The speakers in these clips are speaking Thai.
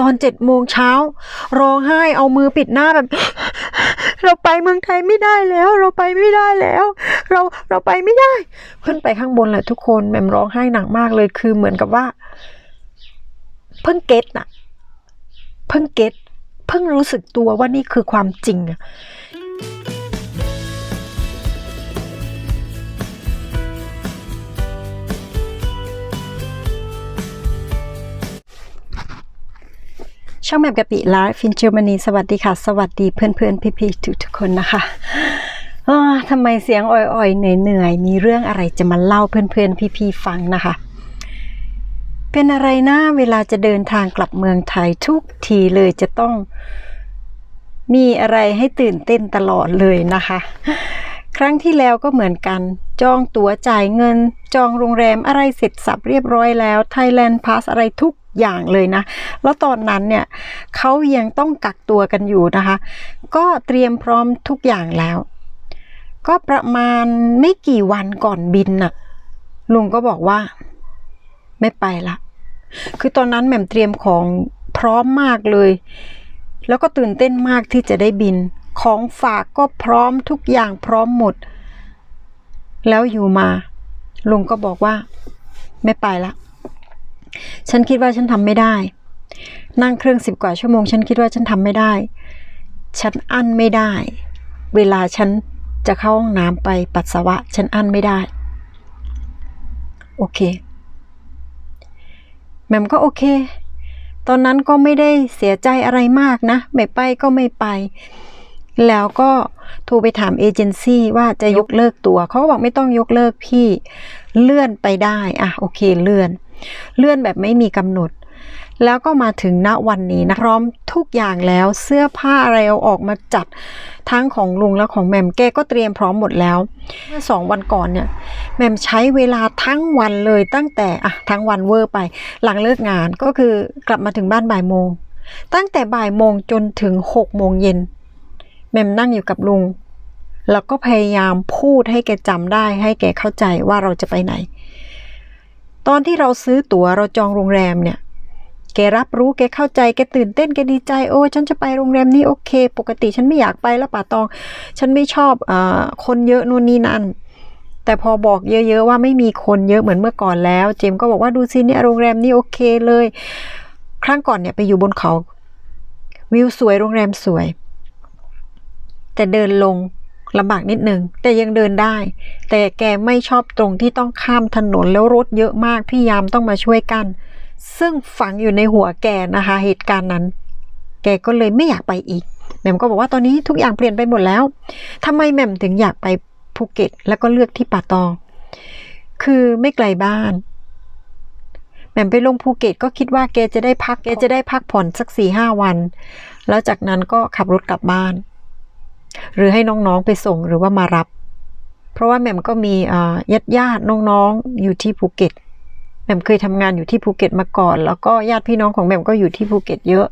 ตอนเจ็ดโมงเช้า ร้องไห้เอามือปิดหน้าแบบ เราไปเมืองไทยไม่ได้แล้ว เราไปไม่ได้แล้ว เราเราไปไม่ได้ ขึ้นไปข้างบนแหละทุกคนแหม่มร้องไห้หนักมากเลยคือเหมือนกับว่า เพิ่งเก็ตน่ะ เพิ่งเก็ตเพิ่งรู้สึกตัวว่านี่คือความจริงอะ ช่องแมปกะปิไลฟ์ฟินเจอร์มานีสวัสดีค่ะ สวัสดีเพื่อนๆพี่ๆทุกๆคนนะคะทำไมเสียงอ่อยๆเหนื่อยๆมีเรื่องอะไรจะมาเล่าเพื่อนๆพี่ๆฟังนะคะ เป็นอะไรนะเวลาจะเดินทางกลับเมืองไทยทุกทีเลยจะต้องมีอะไรให้ตื่นเต้นตลอดเลยนะคะ ครั้งที่แล้วก็เหมือนกัน จองตั๋วจ่ายเงิน จองโรงแรมอะไรเสร็จสับเรียบร้อยแล้ว Thailand Pass อะไรทุก อย่างเลยนะ แล้วตอนนั้นเนี่ยเขายังต้องกักตัวกันอยู่นะคะ ก็เตรียมพร้อมทุกอย่างแล้ว ก็ประมาณไม่กี่วันก่อนบินน่ะลุงก็บอกว่า ไม่ไปละ คือตอนนั้นแหม่มเตรียมของพร้อมมากเลย แล้วก็ตื่นเต้นมากที่จะได้บิน ของฝากก็พร้อมทุกอย่างพร้อมหมด แล้วอยู่มาลุงก็บอกว่า ไม่ไปละ ฉันคิดว่าฉันทำไม่ได้ นั่งเครื่องสิบกว่าชั่วโมง ฉันคิดว่าฉันทำไม่ได้ ฉันอั้นไม่ได้ เวลาฉันจะเข้าห้องน้ำไปปัสสาวะ ฉันอั้นไม่ได้ โอเคแหม่มก็โอเค ตอนนั้นก็ไม่ได้เสียใจอะไรมากนะ ไม่ไปก็ไม่ไป แล้วก็โทรไปถามเอเจนซี่ว่าจะยกเลิกตัว เขาก็บอกไม่ต้องยกเลิกพี่ เลื่อนไปได้ อะโอเคเลื่อน เลื่อนแบบไม่มีกำหนด แล้วก็มาถึงณวันนี้นะพร้อมทุกอย่างแล้วเสื้อผ้าอะไรเอาออกมาจัดทั้งของลุงและของแม่มแกก็เตรียมพร้อมหมดแล้วเมื่อสองวันก่อนเนี่ยแม่มใช้เวลาทั้งวันเลยตั้งแต่อะทั้งวันเวอร์ไปหลังเลิกงานก็คือกลับมาถึงบ้านบ่ายโมง ตั้งแต่บ่ายโมงจนถึงหกโมงเย็นแม่มนั่งอยู่กับลุงแล้วก็พยายามพูดให้แกจำได้ให้แกเข้าใจว่าเราจะไปไหน ตอนที่เราซื้อตั๋วเราจองโรงแรมเนี่ย แกรับรู้แกเข้าใจแกตื่นเต้นแกดีใจโอ้ฉันจะไปโรงแรมนี้โอเค ปกติฉันไม่อยากไปแล้วป่าตอง ฉันไม่ชอบเออคนเยอะนู่นนี่นั่นแต่พอบอกเยอะ ๆ ว่าไม่มีคนเยอะเหมือนเมื่อก่อนแล้ว เจมก็บอกว่าดูสิเนี่ยโรงแรมนี้โอเคเลย ครั้งก่อนเนี่ยไปอยู่บนเขา วิวสวยโรงแรมสวย แต่เดินลง ลำบากนิดนึงแต่ยังเดินได้ แต่แกไม่ชอบตรงที่ต้องข้ามถนนแล้วรถเยอะมากพี่ยามต้องมาช่วยกัน ซึ่งฝังอยู่ในหัวแกนะคะ เหตุการณ์นั้น แกก็เลยไม่อยากไปอีกแหม่มก็บอกว่าตอนนี้ทุกอย่างเปลี่ยนไปหมดแล้วทำไมแหม่มถึงอยากไปภูเก็ต แล้วก็เลือกที่ป่าตอง คือไม่ไกลบ้านแหม่มไปลงภูเก็ตก็คิดว่าแกจะได้พักแกจะได้พักผ่อนสักสี่ห้าวัน แล้วจากนั้นก็ขับรถกลับบ้าน หรือให้น้องๆไปส่งหรือว่ามารับ เพราะว่าแหม่มก็มีญาติญาติน้องๆอยู่ที่ภูเก็ตแหม่มเคยทำงานอยู่ที่ภูเก็ตมาก่อน แล้วก็ญาติพี่น้องของแหม่มก็อยู่ที่ภูเก็ตเยอะ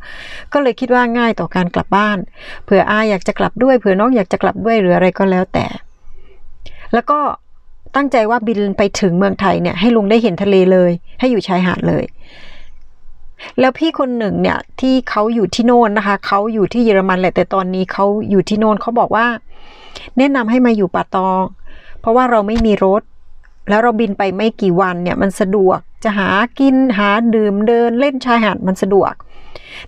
ก็เลยคิดว่าง่ายต่อการกลับบ้าน เผื่ออาอยากจะกลับด้วย เผื่อน้องอยากจะกลับด้วยหรืออะไรก็แล้วแต่ แล้วก็ตั้งใจว่าบินไปถึงเมืองไทยเนี่ยให้ลุงได้เห็นทะเลเลย ให้อยู่ชายหาดเลย แล้วพี่คนหนึ่งเนี่ยที่เขาอยู่ที่โน่นนะคะเขาอยู่ที่เยอรมันแหละแต่ตอนนี้เขาอยู่ที่โน่นเขาบอกว่า แนะนำให้มาอยู่ป่าตอง เพราะว่าเราไม่มีรถ แล้วเราบินไปไม่กี่วันเนี่ยมันสะดวกจะหากินหาดื่มเดินเล่นชายหาดมันสะดวก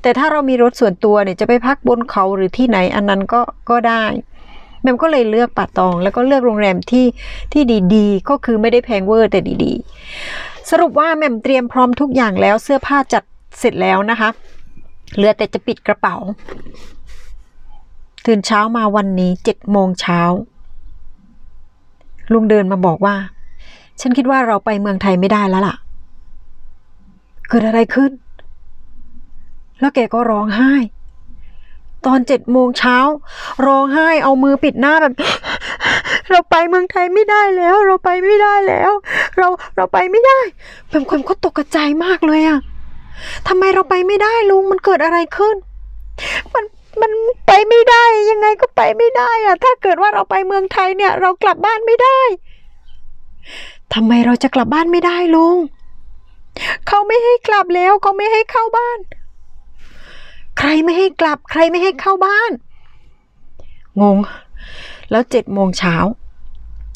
แต่ถ้าเรามีรถส่วนตัวเนี่ยจะไปพักบนเขาหรือที่ไหนอันนั้นก็ก็ได้แมมก็เลยเลือกป่าตอง แล้วก็เลือกโรงแรมที่ที่ดีๆ ก็คือไม่ได้แพงเวอร์แต่ดีๆ สรุปว่าแมมเตรียมพร้อมทุกอย่างแล้วเสื้อผ้าจัด เสร็จแล้วนะคะเหลือแต่จะปิดกระเป๋า ตื่นเช้ามาวันนี้เจ็ดโมงเช้าลุงเดินมาบอกว่า ฉันคิดว่าเราไปเมืองไทยไม่ได้แล้วล่ะ เกิดอะไรขึ้น แล้วแกก็ร้องไห้ ตอนเจ็ดโมงเช้า ร้องไห้เอามือปิดหน้าแบบ เราไปเมืองไทยไม่ได้แล้ว เราไปไม่ได้แล้ว เราเราไปไม่ได้เป็นคนก็ตกใจมากเลยอะ ทำไมเราไปไม่ได้ลุงมันเกิดอะไรขึ้น มันมันไปไม่ได้ยังไงก็ไปไม่ได้อะถ้าเกิดว่าเราไปเมืองไทยเนี่ย เรากลับบ้านไม่ได้ทำไมเราจะกลับบ้านไม่ได้ลุงเขาไม่ให้กลับแล้วเขาไม่ให้เข้าบ้าน ใครไม่ให้กลับ ใครไม่ให้เข้าบ้าน งง แล้วเจ็ดโมงเช้า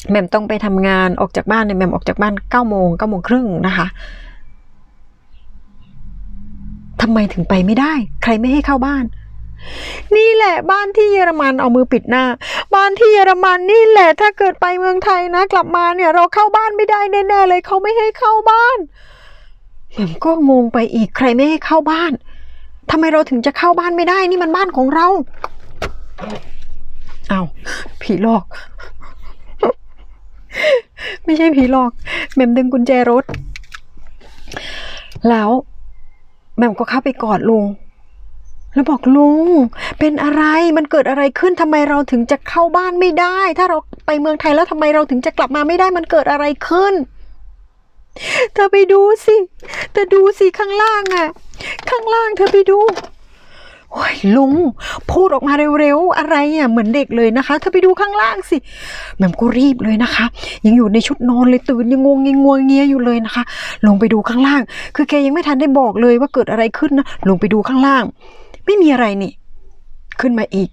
แม่มต้องไปทำงานออกจากบ้านเนี่ยแม่มออกจากบ้านเก้าโมงเก้าโมงครึ่งนะคะ ทำไมถึงไปไม่ได้ ใครไม่ให้เข้าบ้าน นี่แหละบ้านที่เยอรมันเอามือปิดหน้า บ้านที่เยอรมันนี่แหละถ้าเกิดไปเมืองไทยนะ กลับมาเนี่ย เราเข้าบ้านไม่ได้แน่ๆเลยเขาไม่ให้เข้าบ้านแหม่มก็งงไปอีกใครไม่ให้เข้าบ้านทำไมเราถึงจะเข้าบ้านไม่ได้ นี่มันบ้านของเราเอาผีหลอก ไม่ใช่ผีหลอกแหม่มดึงกุญแจรถ แล้ว แหม่มก็เข้าไปกอดลุง แล้วบอกลุง เป็นอะไรมันเกิดอะไรขึ้นทำไมเราถึงจะเข้าบ้านไม่ได้ ถ้าเราไปเมืองไทยแล้วทำไมเราถึงจะกลับมาไม่ได้มันเกิดอะไรขึ้นเธอไปดูสิเธอดูสิข้างล่างอะข้างล่างเธอไปดู โอ้ยลุง พูดออกมาเร็วๆ อะไรอะเหมือนเด็กเลยนะคะเธอไปดูข้างล่างสิแหม่มก็รีบเลยนะคะ ยังอยู่ในชุดนอนเลยตื่นยังงงยังงวงเงียอยู่เลยนะคะ ลงไปดูข้างล่าง คือแกยังไม่ทันได้บอกเลยว่าเกิดอะไรขึ้นนะลงไปดูข้างล่าง ไม่มีอะไรนี่ ขึ้นมาอีก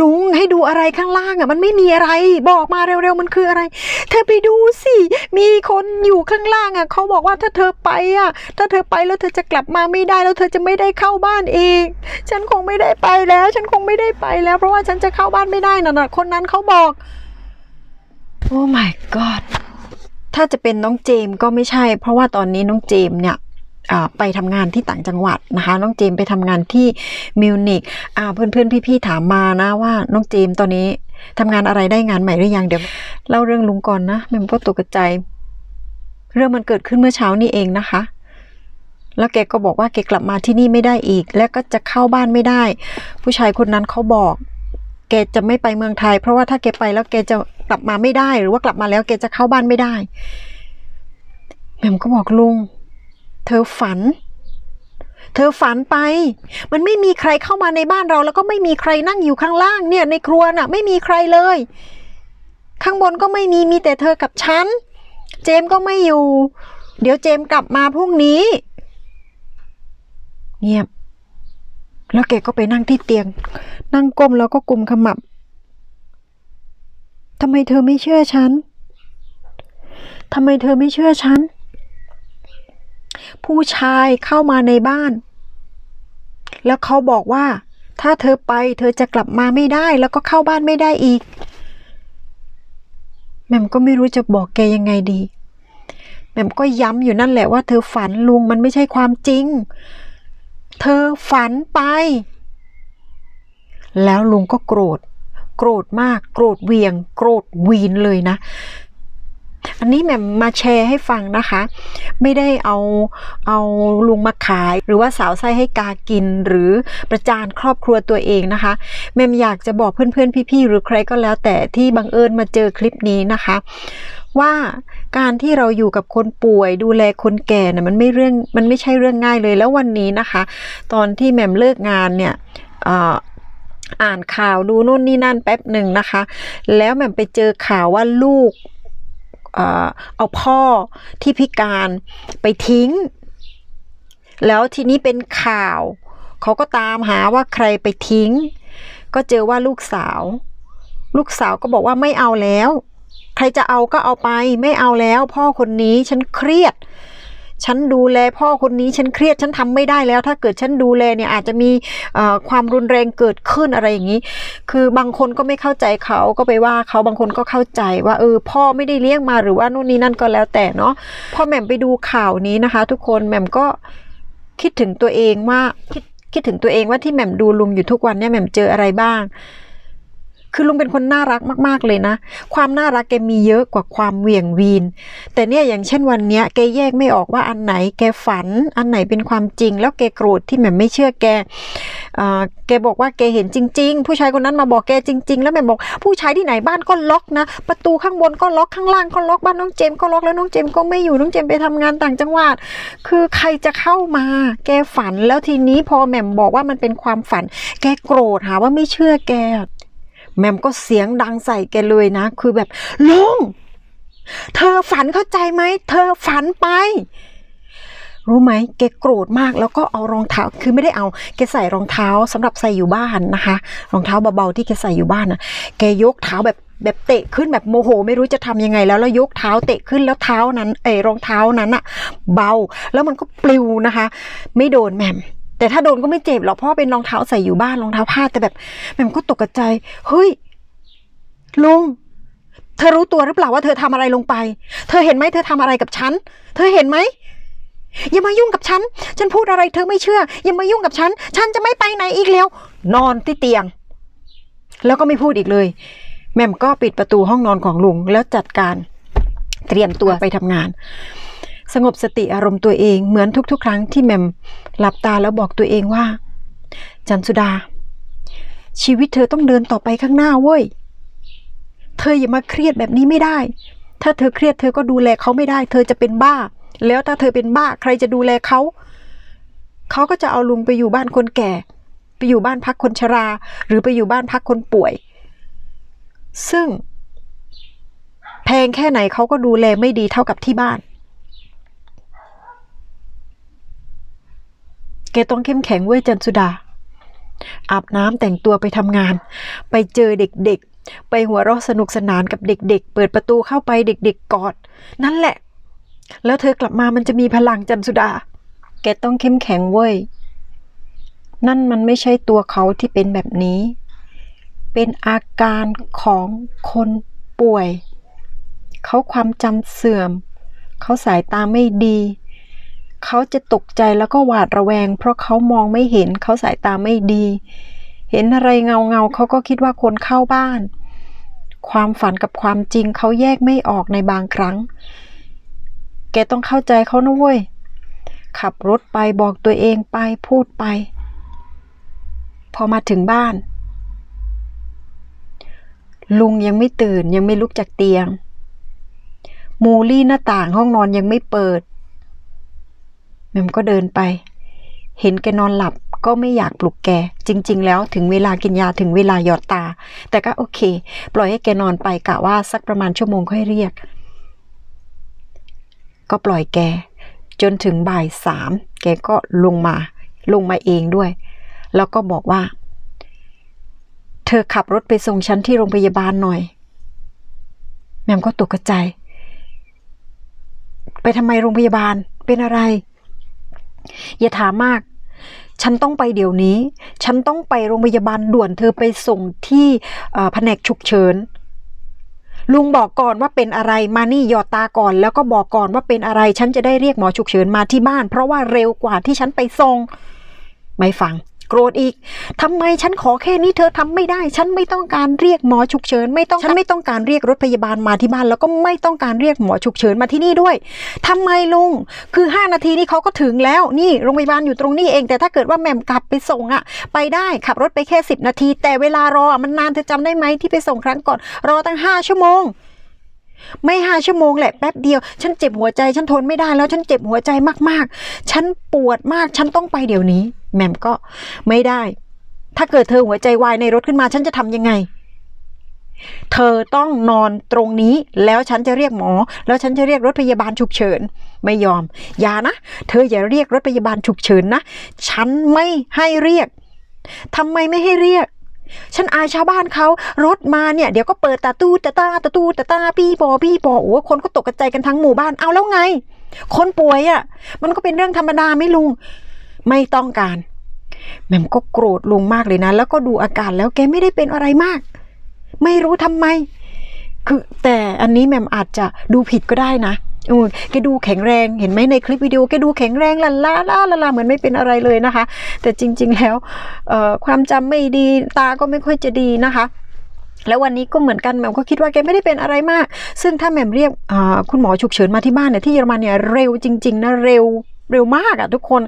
ลุงให้ดูอะไรข้างล่างอะ มันไม่มีอะไร บอกมาเร็วๆมันคืออะไร เธอไปดูสิ มีคนอยู่ข้างล่างอะ เขาบอกว่าถ้าเธอไปอะ ถ้าเธอไปแล้วเธอจะกลับมาไม่ได้แล้วเธอจะไม่ได้เข้าบ้านเองฉันคงไม่ได้ไปแล้ว ฉันคงไม่ได้ไปแล้ว เพราะว่าฉันจะเข้าบ้านไม่ได้น่ะนะคนนั้นเขาบอก โอ้ my god ถ้าจะเป็นน้องเจมก็ไม่ใช่ เพราะว่าตอนนี้น้องเจมเนี่ย ไปทำงานที่ต่างจังหวัดนะคะ น้องเจมไปทำงานที่มิวนิกอ่าเพื่อนๆพี่ๆถามมานะว่าน้องเจมตอนนี้ทำงานอะไรได้งานใหม่หรือยังเดี๋ยวเล่าเรื่องลุงก่อนนะแม่มก็ตกใจ เรื่องมันเกิดขึ้นเมื่อเช้านี้เองนะคะ แล้วแกก็บอกว่าแกกลับมาที่นี่ไม่ได้อีก และก็จะเข้าบ้านไม่ได้ ผู้ชายคนนั้นเขาบอก แกจะไม่ไปเมืองไทย เพราะว่าถ้าแกไปแล้วแกจะกลับมาไม่ได้ หรือว่ากลับมาแล้วแกจะเข้าบ้านไม่ได้แหม่มก็บอกลุง เธอฝัน เธอฝันไป มันไม่มีใครเข้ามาในบ้านเรา แล้วก็ไม่มีใครนั่งอยู่ข้างล่างเนี่ย ในครัวน่ะ ไม่มีใครเลย ข้างบนก็ไม่มีมีแต่เธอกับฉัน เจมก็ไม่อยู่ เดี๋ยวเจมกลับมาพรุ่งนี้ เงียบ แล้วแกก็ไปนั่งที่เตียง นั่งก้มแล้วก็กุมขมับทำไมเธอไม่เชื่อฉัน ทำไมเธอไม่เชื่อฉัน ผู้ชายเข้ามาในบ้าน แล้วเขาบอกว่า ถ้าเธอไปเธอจะกลับมาไม่ได้แล้วก็เข้าบ้านไม่ได้อีกแหม่มก็ไม่รู้จะบอกแกยังไงดีแหม่มก็ย้ำอยู่นั่นแหละว่าเธอฝันลุงมันไม่ใช่ความจริง เธอฝันไป แล้วลุงก็โกรธ โกรธมาก โกรธเวียง โกรธวีนเลยนะ อันนี้แหม่มมาแชร์ให้ฟังนะคะ ไม่ได้เอาเอาลุงมาขาย หรือว่าสาวไส้ให้กากินหรือประจานครอบครัวตัวเองนะคะแหม่มอยากจะบอกเพื่อนๆพี่ๆหรือใครก็แล้ว แต่ที่บังเอิญมาเจอคลิปนี้นะคะว่าการที่เราอยู่กับคนป่วยดูแลคนแก่น่ะมันไม่เรื่องมันไม่ใช่เรื่องง่ายเลยแล้ววันนี้นะคะ ตอนที่แหม่มเลิกงานเนี่ยอ่ออ่านข่าวดูนู่นนี่นั่นแป๊บหนึ่งนะคะ แล้วแหม่มไปเจอข่าวว่าลูก เอาพ่อที่พิการไปทิ้ง แล้วทีนี้เป็นข่าว เขาก็ตามหาว่าใครไปทิ้ง ก็เจอว่าลูกสาว ลูกสาวก็บอกว่าไม่เอาแล้ว ใครจะเอาก็เอาไป ไม่เอาแล้ว พ่อคนนี้ฉันเครียด ฉันดูแลพ่อคนนี้ฉันเครียดฉันทำไม่ได้แล้ว ถ้าเกิดฉันดูแลเนี่ยอาจจะมีความรุนแรงเกิดขึ้นอะไรอย่างนี้ คือบางคนก็ไม่เข้าใจเขาก็ไปว่าเขาบางคนก็เข้าใจว่าเออพ่อไม่ได้เลี้ยงมาหรือว่านู่นนี่นั่นก็แล้วแต่เนาะพอแหม่มไปดูข่าวนี้นะคะ ทุกคนแหม่มก็คิดถึงตัวเองว่าคิดคิดถึงตัวเองว่าที่แหม่มดูลุงอยู่ทุกวันเนี่ยแหม่มเจออะไรบ้าง คือลุงเป็นคนน่ารักมาก ๆ เลยนะ ความน่ารักแกมีเยอะกว่าความเหวี่ยงวีน แต่เนี่ยอย่างเช่นวันเนี้ยแกแยกไม่ออกว่าอันไหนแกฝัน อันไหนเป็นความจริง แล้วแกโกรธที่แหม่มไม่เชื่อแกอ่แกบอกว่าแกเห็นจริง ๆ ผู้ชายคนนั้นมาบอกแกจริง ๆ แล้วแหม่มบอกผู้ชายที่ไหนบ้านก็ล็อกนะ ประตูข้างบนก็ล็อกข้างล่างก็ล็อกบ้านน้องเจมส์ก็ล็อกแล้วน้องเจมส์ก็ไม่อยู่น้องเจมส์ไปทำงานต่างจังหวัด คือใครจะเข้ามา แกฝันแล้วทีนี้พอแหม่มบอกว่ามันเป็นความฝัน แกโกรธหาว่าไม่เชื่อแก แมมก็เสียงดังใส่แกเลยนะ คือแบบลุงเธอฝันเข้าใจไหม เธอฝันไป รู้ไหมแกโกรธมากแล้วก็เอารองเท้าคือไม่ได้เอาแกใส่รองเท้าสำหรับใส่อยู่บ้านนะคะ รองเท้าเบาๆที่แกใส่อยู่บ้านนะแกยกเท้าแบบแบบเตะขึ้นแบบโมโห ไม่รู้จะทำยังไง แล้วแล้วยกเท้าเตะขึ้นแล้วเท้านั้นเอรองเท้านั้นอะเบา แล้วมันก็ปลิวนะคะ ไม่โดนแมม แต่ถ้าโดนก็ไม่เจ็บหรอกเพราะว่าเป็นรองเท้าใส่อยู่บ้านรองเท้าผ้าแต่แบบแหม่มก็ตกใจเฮ้ยลุงเธอรู้ตัวหรือเปล่าว่าเธอทำอะไรลงไป เธอเห็นไหมเธอทำอะไรกับฉัน เธอเห็นไหมอย่ามายุ่งกับฉัน ฉันพูดอะไรเธอไม่เชื่อ อย่ามายุ่งกับฉัน ฉันจะไม่ไปไหนอีกแล้ว นอนที่เตียง แล้วก็ไม่พูดอีกเลย แม่มก็ปิดประตูห้องนอนของลุงแล้วจัดการเตรียมตัวไปทำงาน สงบสติอารมณ์ตัวเองเหมือนทุกๆ ครั้งที่แม่มหลับตาแล้วบอกตัวเองว่า จันสุดา ชีวิตเธอต้องเดินต่อไปข้างหน้าเว้ย เธออย่ามาเครียดแบบนี้ไม่ได้ ถ้าเธอเครียดเธอก็ดูแลเขาไม่ได้ เธอจะเป็นบ้า แล้วถ้าเธอเป็นบ้าใครจะดูแลเขา เขาก็จะเอาลุงไปอยู่บ้านคนแก่ ไปอยู่บ้านพักคนชรา หรือไปอยู่บ้านพักคนป่วย ซึ่งแพงแค่ไหนเขาก็ดูแลไม่ดีเท่ากับที่บ้าน กต้องเข้มแข็งเว้ยจันสุดา อาบน้ำแต่งตัวไปทำงาน ไปเจอเด็กๆ ไปหัวเราะสนุกสนานกับเด็ก ๆ เปิดประตูเข้าไปเด็ก ๆกอด นั่นแหละ แล้วเธอกลับมามันจะมีพลังจันสุดา แกต้องเข้มแข็งเว้ยนั่นมันไม่ใช่ตัวเขาที่เป็นแบบนี้ เป็นอาการของคนป่วย เขาความจำเสื่อม เขาสายตาไม่ดี เขาจะตกใจแล้วก็หวาดระแวง เพราะเขามองไม่เห็นเขาสายตาไม่ดี เห็นอะไรเงาเงาเขาก็คิดว่าคนเข้าบ้าน ความฝันกับความจริงเขาแยกไม่ออกในบางครั้ง แกต้องเข้าใจเขานะเว้ย ขับรถไปบอกตัวเองไปพูดไป พอมาถึงบ้าน ลุงยังไม่ตื่นยังไม่ลุกจากเตียง มูลี่หน้าต่างห้องนอนยังไม่เปิด มมก็เดินไป เห็นแกนอนหลับก็ไม่อยากปลุกแก จริง ๆ แล้วถึงเวลากินยาถึงเวลาหยอดตา แต่ก็โอเค ปล่อยให้แกนอนไปกะว่าสักประมาณชั่วโมงค่อยเรียก ก็ปล่อยแก จนถึงบ่ายสามแกก็ลงมา ลงมาเองด้วย แล้วก็บอกว่า เธอขับรถไปส่งฉันที่โรงพยาบาลหน่อย แมมก็ตกใจ ไปทำไมโรงพยาบาลเป็นอะไร อย่าถามมาก ฉันต้องไปเดี๋ยวนี้ ฉันต้องไปโรงพยาบาลด่วนเธอไปส่งที่แผนกฉุกเฉินลุงบอกก่อนว่าเป็นอะไรมานี่หยอดตาก่อน แล้วก็บอกก่อนว่าเป็นอะไร ฉันจะได้เรียกหมอฉุกเฉินมาที่บ้าน เพราะว่าเร็วกว่าที่ฉันไปส่ง ไม่ฟัง โกรธอีกทำไมฉันขอแค่นี้เธอทำไม่ได้ ฉันไม่ต้องการเรียกหมอฉุกเฉินไม่ต้องฉันไม่ต้องการเรียกรถพยาบาลมาที่บ้าน แล้วก็ไม่ต้องการเรียกหมอฉุกเฉินมาที่นี่ด้วยทำไมลุงคือ 5 นาทีนี้เขาก็ถึงแล้วนี่โรงพยาบาลอยู่ตรงนี้เอง แต่ถ้าเกิดว่าแหม่มกลับไปส่งอะไปได้ขับรถไปแค่ 10 นาที แต่เวลารออะมันนานเธอจำได้ไหมที่ไปส่งครั้งก่อนรอตั้ง5ชั่วโมง ไม่ห้าชั่วโมงแหละแป๊บเดียว ฉันเจ็บหัวใจ ฉันทนไม่ได้แล้วฉันเจ็บหัวใจมากๆ ฉันปวดมาก ฉันต้องไปเดี๋ยวนี้แหม่มก็ไม่ได้ ถ้าเกิดเธอหัวใจวายในรถขึ้นมาฉันจะทำยังไง เธอต้องนอนตรงนี้ แล้วฉันจะเรียกหมอ แล้วฉันจะเรียกรถพยาบาลฉุกเฉิน ไม่ยอม อย่านะ เธออย่าเรียกรถพยาบาลฉุกเฉินนะ ฉันไม่ให้เรียกทำไมไม่ให้เรียก ฉันอายชาวบ้านเขารถมาเนี่ย เดี๋ยวก็เปิดตาตู้ตาตาตาตู้ตาตาพี่บอพี่บอโอ้คนก็ตกกระจายกันทั้งหมู่บ้านเอาแล้วไง คนป่วยอะ่ะ มันก็เป็นเรื่องธรรมดาไม่ลุง ไม่ต้องการแม่มก็โกรธลุงมากเลยนะ แล้วก็ดูอาการแล้วแกไม่ได้เป็นอะไรมาก ไม่รู้ทำไม คือแต่อันนี้แม่มอาจจะดูผิดก็ได้นะ เออแกดูแข็งแรงเห็นไหมในคลิปวิดีโอแกดูแข็งแรงละล่าล่าละล่าเหมือนไม่เป็นอะไรเลยนะคะ แต่จริง ๆ แล้วความจำไม่ดีตาก็ไม่ค่อยจะดีนะคะแล้ววันนี้ก็เหมือนกันแหม่มก็คิดว่าแกไม่ได้เป็นอะไรมาก ซึ่งถ้าแหม่มเรียกคุณหมอฉุกเฉินมาที่บ้านเนี่ยที่เยอรมันเนี่ยเร็วจริง ๆ นะเร็วเร็วมากอะทุกคน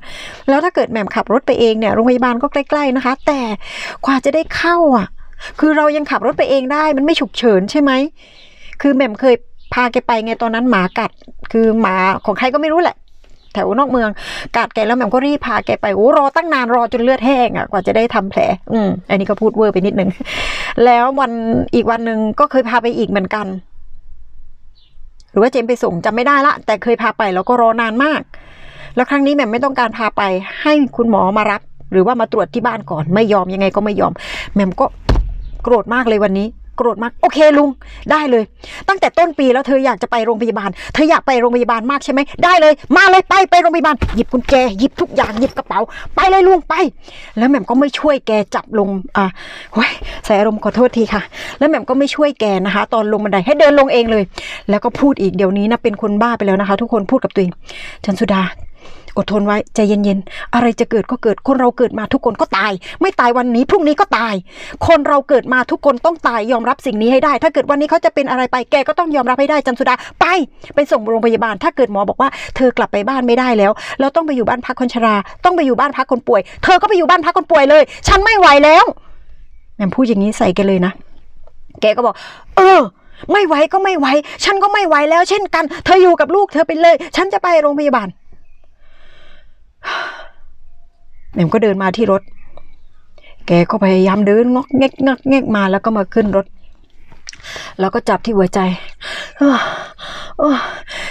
แล้วถ้าเกิดแหม่มขับรถไปเองเนี่ยโรงพยาบาลก็ใกล้ ๆนะคะ แต่กว่าจะได้เข้าอะคือเรายังขับรถไปเองได้มันไม่ฉุกเฉินใช่ไหมคือแหม่มเคย พาแกไปไงตอนนั้นหมากัด คือหมาของใครก็ไม่รู้แหละ แถวนอกเมืองกัดแกแล้วแหม่มก็รีบพาแกไปโอ้รอตั้งนานรอจนเลือดแห้งอะกว่าจะได้ทำแผล อืมอันนี้ก็พูดเวอร์ไปนิดนึงแล้ววันอีกวันหนึ่งก็เคยพาไปอีกเหมือนกัน หรือว่าเจมไปส่งจำไม่ได้ละ แต่เคยพาไปแล้วก็รอนานมาก แล้วครั้งนี้แหม่มไม่ต้องการพาไป ให้คุณหมอมารับ หรือว่ามาตรวจที่บ้านก่อน ไม่ยอมยังไงก็ไม่ยอมแหม่มก็โกรธมากเลยวันนี้ โกรธมาก โอเคลุงได้เลย ตั้งแต่ต้นปีแล้วเธออยากจะไปโรงพยาบาล เธออยากไปโรงพยาบาลมากใช่ไหมได้เลย มาเลยไปไปโรงพยาบาลหยิบกุญแจหยิบทุกอย่างหยิบกระเป๋า ไปเลยลุงไป แล้วแหม่มก็ไม่ช่วยแกจับลงอ่าโอ้ยใส่อารมณ์ขอโทษทีค่ะ แล้วแหม่มก็ไม่ช่วยแกนะคะ ตอนลงบันไดให้เดินลงเองเลย แล้วก็พูดอีกเดี๋ยวนี้นะเป็นคนบ้าไปแล้วนะคะ ทุกคนพูดกับตัวเองจันสุดา อดทนไว้ใจเย็นๆ อะไรจะเกิดก็เกิด คนเราเกิดมาทุกคนก็ตาย ไม่ตายวันนี้พรุ่งนี้ก็ตาย คนเราเกิดมาทุกคนต้องตายยอมรับสิ่งนี้ให้ได้ ถ้าเกิดวันนี้เขาจะเป็นอะไรไปแกก็ต้องยอมรับให้ได้จันสุดาไปไปส่งโรงพยาบาล ถ้าเกิดหมอบอกว่าเธอกลับไปบ้านไม่ได้แล้ว เราต้องไปอยู่บ้านพักคนชรา ต้องไปอยู่บ้านพักคนป่วย เธอก็ไปอยู่บ้านพักคนป่วยเลย ฉันไม่ไหวแล้วแม่มพูดอย่างนี้ใส่แกเลยนะ แกก็บอก เออไม่ไหวก็ไม่ไหว ฉันก็ไม่ไหวแล้วเช่นกัน เธออยู่กับลูกเธอไปเลย ฉันจะไปโรงพยาบาล แหม่มก็เดินมาที่รถ แกก็พยายามเดินงอกแงกงอกแงกมาแล้วก็มาขึ้นรถ แล้วก็จับที่หัวใจ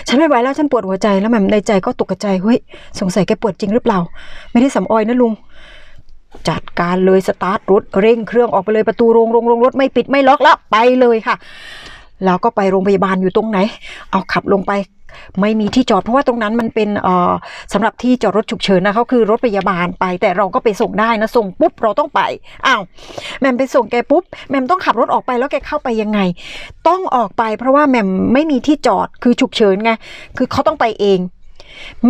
ฉันไม่ไหวแล้วฉันปวดหัวใจแล้วแหม่มในใจก็ตกใจเฮ้ยสงสัยแกปวดจริงหรือเปล่า ไม่ได้สำออยนะลุงจัดการเลยสตาร์ทรถเร่งเครื่องออกไปเลยประตูโรงโรงโรงรถไม่ปิดไม่ล็อกแล้วไปเลยค่ะ แล้วก็ไปโรงพยาบาลอยู่ตรงไหน เอาขับลงไปไม่มีที่จอดเพราะว่าตรงนั้นมันเป็นเอ่อสำหรับที่จอดรถฉุกเฉินนะเขาคือรถพยาบาลไป แต่เราก็ไปส่งได้นะส่งปุ๊บเราต้องไปอ้าวแม่มไปส่งแกปุ๊บแม่มต้องขับรถออกไปแล้วแกเข้าไปยังไง ต้องออกไปเพราะว่าแม่มไม่มีที่จอดคือฉุกเฉินไงคือเขาต้องไปเอง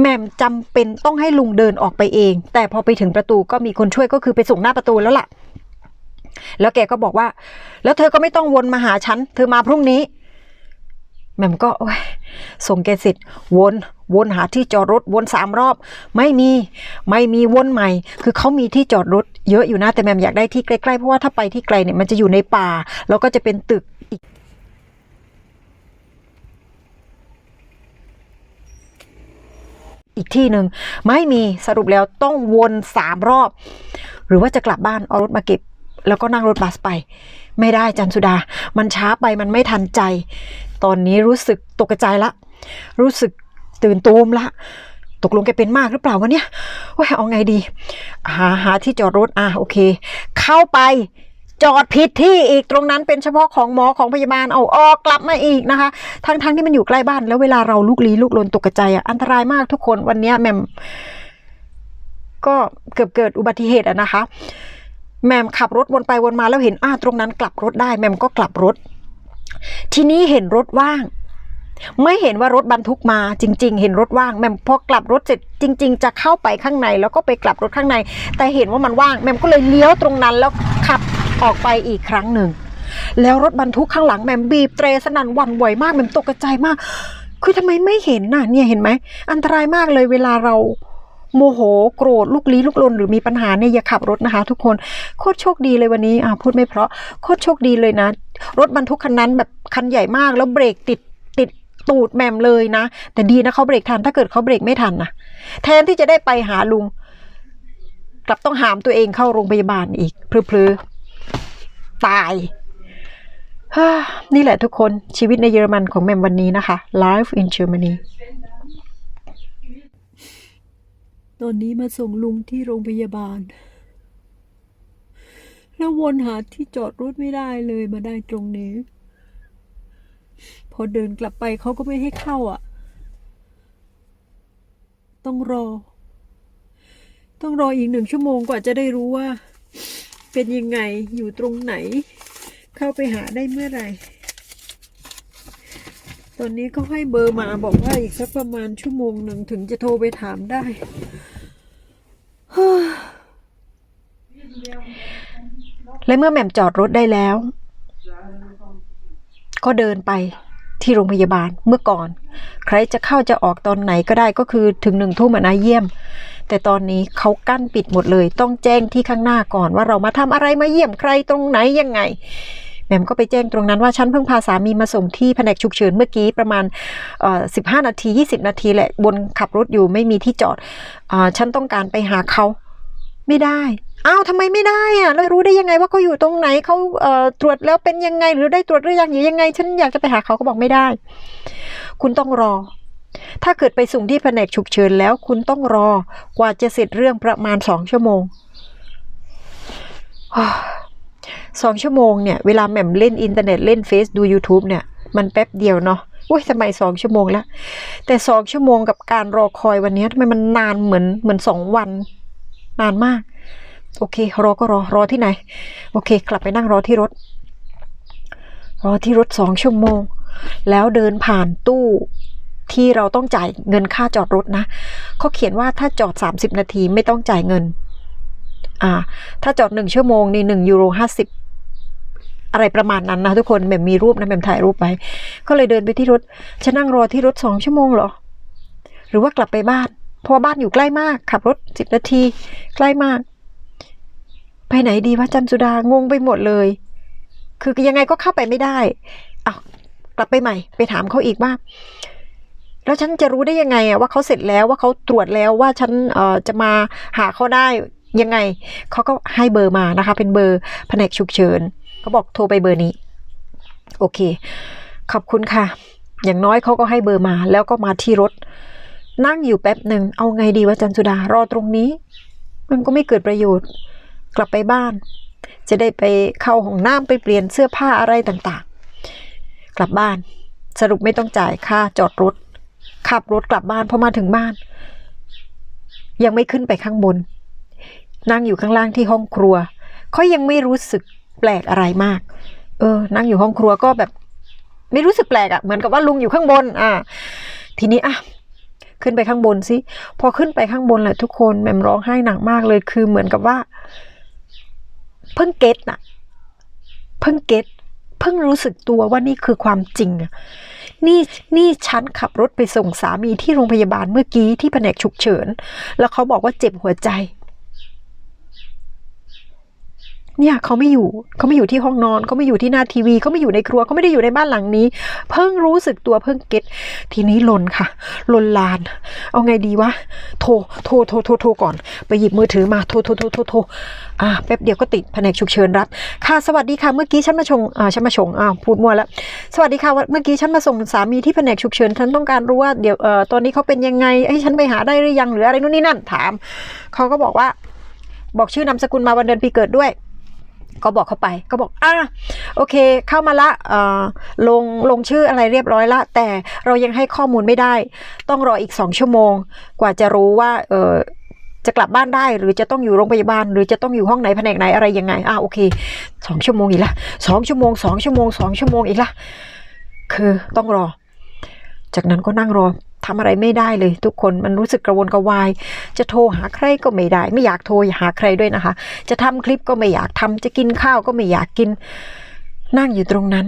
แม่มจำเป็นต้องให้ลุงเดินออกไปเอง แต่พอไปถึงประตูก็มีคนช่วยก็คือไปส่งหน้าประตูแล้วล่ะ แล้วแกก็บอกว่า แล้วเธอก็ไม่ต้องวนมาหาฉัน เธอมาพรุ่งนี้แม่มก็โอ้ยส่งแกเสร็จวนวนหาที่จอดรถวนสามรอบ ไม่มีไม่มีวนใหม่ คือเขามีที่จอดรถเยอะอยู่นะแต่แม่มอยากได้ที่ใกล้ๆเพราะว่าถ้าไปที่ไกลเนี่ยมันจะอยู่ในป่า แล้วก็จะเป็นตึกอีกอีกที่หนึ่งไม่มีสรุปแล้วต้องวนสามรอบ หรือว่าจะกลับบ้านเอารถมาเก็บ แล้วก็นั่งรถบัสไป ไม่ได้จันสุดา มันช้าไปมันไม่ทันใจ ตอนนี้รู้สึกตกใจละ รู้สึกตื่นตูมละ ตกลงแกเป็นมากหรือเปล่าวะเนี่ยว่าเอาไงดี หาหาที่จอดรถอะโอเค เข้าไปจอดผิดที่อีกตรงนั้นเป็นเฉพาะของหมอของพยาบาลเอาออกกลับมาอีกนะคะ ทั้งทั้งที่มันอยู่ใกล้บ้าน แล้วเวลาเราลุกลี้ลุกลนตกใจอะอันตรายมากทุกคนวันเนี้ยแมมก็เกือบเกิดอุบัติเหตุอะนะคะ แมมขับรถวนไปวนมาแล้วเห็นอ้าตรงนั้นกลับรถได้ แมมก็กลับรถ ทีนี้เห็นรถว่าง ไม่เห็นว่ารถบรรทุกมาจริง ๆ เห็นรถว่างแมมพอกลับรถเสร็จจริง ๆ จะเข้าไปข้างในแล้วก็ไปกลับรถข้างใน แต่เห็นว่ามันว่างแมมก็เลยเลี้ยวตรงนั้นแล้วขับออกไปอีกครั้งหนึ่งแล้วรถบรรทุกข้างหลังแมมบีบเตรสนั่นวันไหวมากแมมตกใจมาก คือทำไมไม่เห็นน่ะเนี่ยเห็นไหมอันตรายมากเลยเวลาเรา โมโหโกรธลูกลี้ลูกลนหรือมีปัญหาเนี่ยอย่าขับรถนะคะ ทุกคนโคตรโชคดีเลยวันนี้อ่าพูดไม่เพราะโคตรโชคดีเลยนะ รถบรรทุกคันนั้นแบบคันใหญ่มากแล้วเบรกติดติดตูดแหมมเลยนะ แต่ดีนะเขาเบรกทันถ้าเกิดเขาเบรกไม่ทันนะแทนที่จะได้ไปหาลุง กลับต้องหามตัวเองเข้าโรงพยาบาลอีกเพลือตายนี่แหละทุกคนชีวิตในเยอรมันของแมมวันนี้นะคะ Life in Germany ตอนนี้มาส่งลุงที่โรงพยาบาล แล้ววนหาที่จอดรถไม่ได้เลยมาได้ตรงนี้ พอเดินกลับไปเขาก็ไม่ให้เข้าอะ ต้องรอ ต้องรออีกหนึ่งชั่วโมงกว่าจะได้รู้ว่า เป็นยังไงอยู่ตรงไหน เข้าไปหาได้เมื่อไหร่ ตอนนี้ก็ให้เบอร์มาบอกว่าอีกสักประมาณชั่วโมงหนึ่งถึงจะโทรไปถามได้ และเมื่อแหม่มจอดรถได้แล้ว ก็เดินไปที่โรงพยาบาลเมื่อก่อน ใครจะเข้าจะออกตอนไหนก็ได้ก็คือถึงหนึ่งทุ่มนะเยี่ยม แต่ตอนนี้เขากั้นปิดหมดเลย ต้องแจ้งที่ข้างหน้าก่อนว่าเรามาทำอะไรมาเยี่ยมใครตรงไหนยังไง แหม่มก็ไปแจ้งตรงนั้นว่าฉันเพิ่งพาสามีมาส่งที่แผนกฉุกเฉินเมื่อกี้ประมาณสิบห้านาทียี่สิบนาทีแหละบนขับรถอยู่ไม่มีที่จอดอฉันต้องการไปหาเขาไม่ได้อ้าวทำไมไม่ได้อะแล้วรู้ได้ยังไงว่าเขาอยู่ตรงไหนเขาเตรวจแล้วเป็นยังไงหรือได้ตรวจหรือยังหรือยังไง ฉันอยากจะไปหาเขาก็บอกไม่ได้ คุณต้องรอ ถ้าเกิดไปส่งที่แผนกฉุกเฉินแล้ว คุณต้องรอกว่าจะเสร็จเรื่องประมาณสองชั่วโมง สองชั่วโมงเนี่ยเวลาแหม่มเล่นอินเทอร์เน็ตเล่นเฟซดู YouTube เนี่ยมันแป๊บเดียวเนาะอุ้ยทำไมสองชั่วโมงแล้ว แต่สองชั่วโมงกับการรอคอยวันนี้ทำไมมันนานเหมือนเหมือนสองวัน นานมาก โอเค รอก็รอรอที่ไหน โอเค กลับไปนั่งรอที่รถ รอที่รถสองชั่วโมง แล้วเดินผ่านตู้ที่เราต้องจ่ายเงินค่าจอดรถนะเขาเขียนว่าถ้าจอด 30 นาทีไม่ต้องจ่ายเงิน อ่า ถ้าจอดหนึ่งชั่วโมงนี่หนึ่งยูโรห้าสิบ อะไรประมาณนั้นนะทุกคนแบบมีรูปนะแบบถ่ายรูปไปก็เลยเดินไปที่รถจะนั่งรอที่รถสองชั่วโมงเหรอ หรือว่ากลับไปบ้านเพราะบ้านอยู่ใกล้มาก ขับรถสิบนาที ใกล้มาก ไปไหนดีวะจันสุดางงไปหมดเลย คือยังไงก็เข้าไปไม่ได้เอากลับไปใหม่ ไปถามเขาอีกว่าแล้วฉันจะรู้ได้ยังไงอะว่าเขาเสร็จแล้วว่าเขาตรวจแล้วว่าฉันเอ่อจะมาหาเขาได้ยังไงเขาก็ให้เบอร์มานะคะ เป็นเบอร์แผนกฉุกเฉิน เขาบอกโทรไปเบอร์นี้ โอเค ขอบคุณค่ะ อย่างน้อยเขาก็ให้เบอร์มา แล้วก็มาที่รถ นั่งอยู่แป๊บหนึ่งเอาไงดีวะจันสุดารอตรงนี้ มันก็ไม่เกิดประโยชน์ กลับไปบ้าน จะได้ไปเข้าห้องน้ำไปเปลี่ยนเสื้อผ้าอะไรต่างๆ กลับบ้าน สรุปไม่ต้องจ่ายค่าจอดรถ ขับรถกลับบ้านพอมาถึงบ้าน ยังไม่ขึ้นไปข้างบนนั่งอยู่ข้างล่างที่ห้องครัว เขายังไม่รู้สึก แปลกอะไรมาก เออ นั่งอยู่ห้องครัวก็แบบ ไม่รู้สึกแปลกอะ่ะเหมือนกับว่าลุงอยู่ข้างบน อ่า ทีนี้อะขึ้นไปข้างบนสิพอขึ้นไปข้างบนแหละทุกคนแมมร้องไห้หนักมากเลย คือเหมือนกับว่า เพิ่งเก็ตน่ะ เพิ่งเก็ตเพิ่งรู้สึกตัวว่านี่คือความจริงอะนี่นี่ฉันขับรถไปส่งสามีที่โรงพยาบาลเมื่อกี้ที่แผนกฉุกเฉิน แล้วเขาบอกว่าเจ็บหัวใจ เนี่ยเขาไม่อยู่เขาไม่อยู่ที่ห้องนอนเขาไม่อยู่ที่หน้าทีวีเขาไม่อยู่ในครัวเขาไม่ได้อยู่ในบ้านหลังนี้ เพิ่งรู้สึกตัวเพิ่งเก็ตทีนี้ลนค่ะลนลาน เอาไงดีวะโทรโทรโทรโทรโทรก่อน ไปหยิบมือถือมาโทรโทรโทรโทรโทรอ่าแป๊บเดียวก็ติดแผนกฉุกเฉินรับค่ะสวัสดีค่ะเมื่อกี้ฉันมาชงอ่าฉันมาชงอ่าพูดมั่วแล้วสวัสดีค่ะเมื่อกี้ฉันมาส่งสามีที่แผนกฉุกเฉินฉันต้องการรู้ว่าเดี๋ยวเอ่อตอนนี้เขาเป็นยังไงให้ฉันไปหาได้หรือยังหรืออะไรนู่นนี่นั่นถามเขาก็บอกว่าบอกชื่อนามสกุลมาวันเดือนปีเกิดด้วย ก็บอกเข้าไปก็บอกอะโอเค เข้ามาละเออลงลงชื่ออะไรเรียบร้อยละ แต่เรายังให้ข้อมูลไม่ได้ ต้องรออีกสองชั่วโมง กว่าจะรู้ว่าเออจะกลับบ้านได้หรือจะต้องอยู่โรงพยาบาล หรือจะต้องอยู่ห้องไหนแผนกไหนอะไรยังไงอะโอเคสองชั่วโมงอีกละสองชั่วโมงสองชั่วโมงสองชั่วโมงอีกละคือต้องรอ จากนั้นก็นั่งรอทำอะไรไม่ได้เลย ทุกคนมันรู้สึกกระวนกระวาย จะโทรหาใครก็ไม่ได้ ไม่อยากโทรหาใครด้วยนะคะ จะทำคลิปก็ไม่อยากทำจะกินข้าวก็ไม่อยากกิน นั่งอยู่ตรงนั้น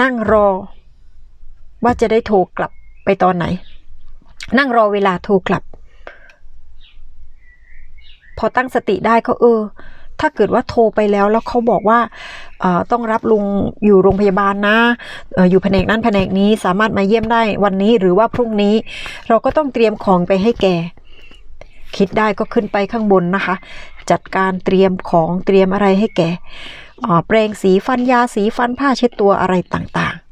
นั่งรอ ว่าจะได้โทรกลับไปตอนไหน นั่งรอเวลาโทรกลับ พอตั้งสติได้ก็เออ ถ้าเกิดว่าโทรไปแล้วแล้วเขาบอกว่าต้องรับลุงอยู่โรงพยาบาลนะออยู่แผนกนั้นแผนกนี้สามารถมาเยี่ยมได้วันนี้หรือว่าพรุ่งนี้ เราก็ต้องเตรียมของไปให้แกคิดได้ก็ขึ้นไปข้างบนนะคะ จัดการเตรียมของเตรียมอะไรให้แกแปรงสีฟันยาสีฟันผ้าเช็ดตัวอะไรต่างๆ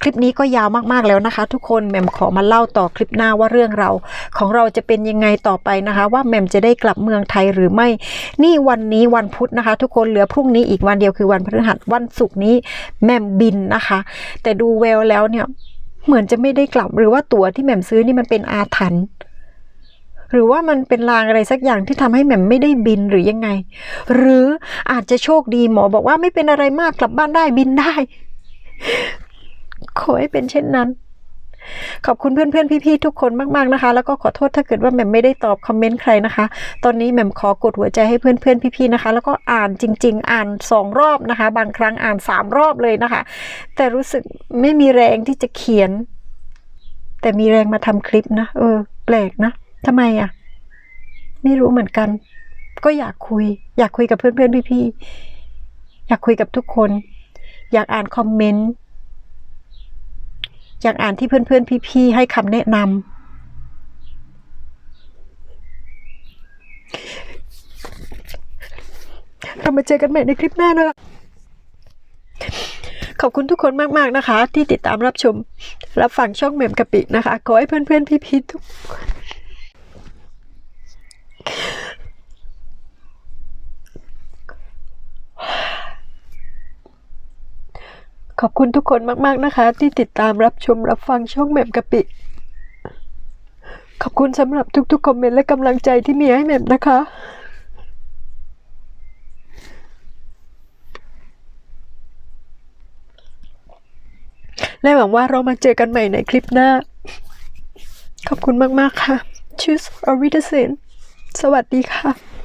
คลิปนี้ก็ยาวมากๆแล้วนะคะ ทุกคนแหม่มขอมาเล่าต่อคลิปหน้าว่าเรื่องเราของเราจะเป็นยังไงต่อไปนะคะ ว่าแหม่มจะได้กลับเมืองไทยหรือไม่ นี่วันนี้วันพุธนะคะ ทุกคนเหลือพรุ่งนี้อีกวันเดียวคือวันพฤหัสวันศุกร์นี้แหม่มบินนะคะ แต่ดูแววแล้วเนี่ยเหมือนจะไม่ได้กลับหรือว่าตั๋วที่แหม่มซื้อนี่มันเป็นอาถรรพ์หรือว่ามันเป็นลางอะไรสักอย่างที่ทำให้แหม่มไม่ได้บินหรือยังไง หรืออาจจะโชคดีหมอบอกว่าไม่เป็นอะไรมากกลับบ้านได้บินได้ ขอให้เป็นเช่นนั้น ขอบคุณเพื่อนๆ พี่ๆ ทุกคนมากๆนะคะ แล้วก็ขอโทษถ้าเกิดว่าแหม่มไม่ได้ตอบคอมเมนต์ใครนะคะ ตอนนี้แหม่มขอกดหัวใจให้เพื่อนๆ พี่ๆ นะคะ แล้วก็อ่านจริง ๆ อ่านสองรอบนะคะ บางครั้งอ่านสามรอบเลยนะคะ แต่รู้สึกไม่มีแรงที่จะเขียน แต่มีแรงมาทำคลิปนะ เออ แปลกนะทำไมอะ ไม่รู้เหมือนกัน ก็อยากคุย อยากคุยกับเพื่อนๆ พี่ๆ อยากคุยกับทุกคน อยากอ่านคอมเมนต์ อยากอ่านที่เพื่อนๆพี่ๆให้คำแนะนำเรามาเจอกันใหม่ในคลิปหน้านะคะขอบคุณทุกคนมากๆนะคะ ที่ติดตามรับชม รับฟังช่องแหม่มกะปินะคะ ขอให้เพื่อนๆพี่ๆทุก ขอบคุณทุกคนมากๆนะคะ ที่ติดตามรับชมรับฟังช่องแหม่มกะปิ ขอบคุณสำหรับทุกๆคอมเมนต์และกำลังใจที่มีให้แหม่มนะคะ และหวังว่าเรามาเจอกันใหม่ในคลิปหน้า ขอบคุณมากๆค่ะ ชื่ออริเดเซนสวัสดีค่ะ